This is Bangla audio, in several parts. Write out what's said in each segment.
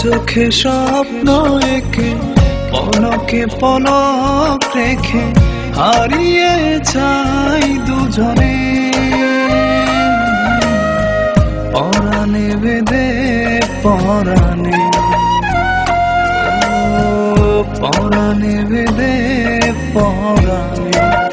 চোখে স্বপ্ন একে পলকে পলক রেখে হারিয়ে যাই দুজনে। পরাণে বেদে পরাণে। পরাণে বেদে পরাণে।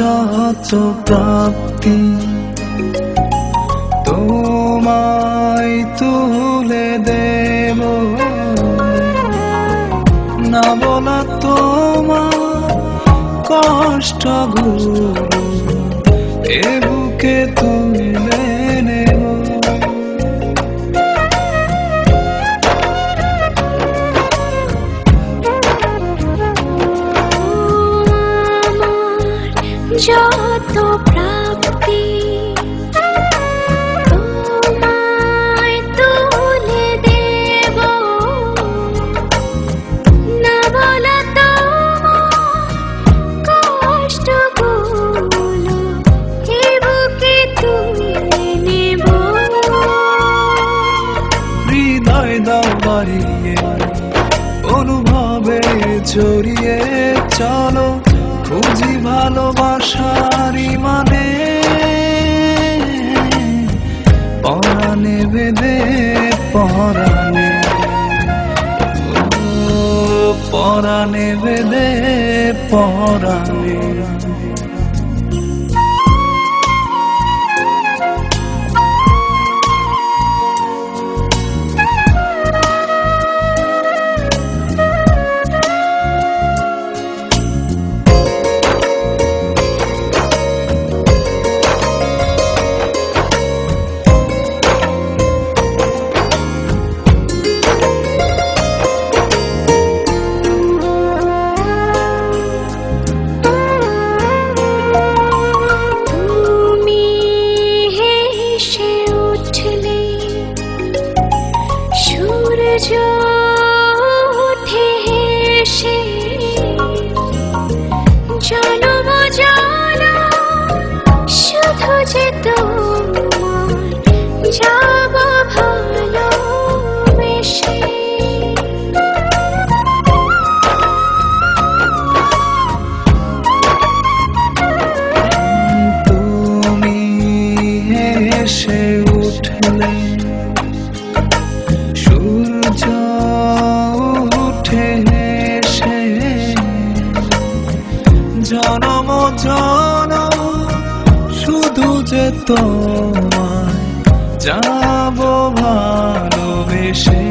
যত প্রাপ্তি। তোমায় তুলে দেব। না বলা তোমার কষ্ট এ বুকে তুলে দাও বাড়িয়ে অনুভবে জড়িয়ে চলো খুঁজি ভালোবাসারি মানে। পরাণে বেদে পরাণে। পরাণে বেদে পরাণে। সূর্য হেসে জনম জানা শুধু যে তোমার যাব ভালোবেসে তুমি এসে উঠলে জনম শুধু যে তোমায় যাব ভালোবেসে।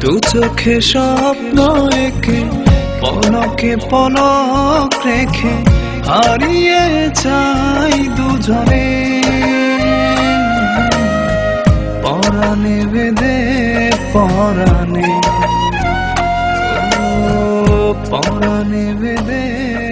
দু চোখে স্বপ্ন একে পলকে পলক রেখে হারিয়ে যাই দুজনে। পরাণে বেদে পরাণে। পরাণে বেদে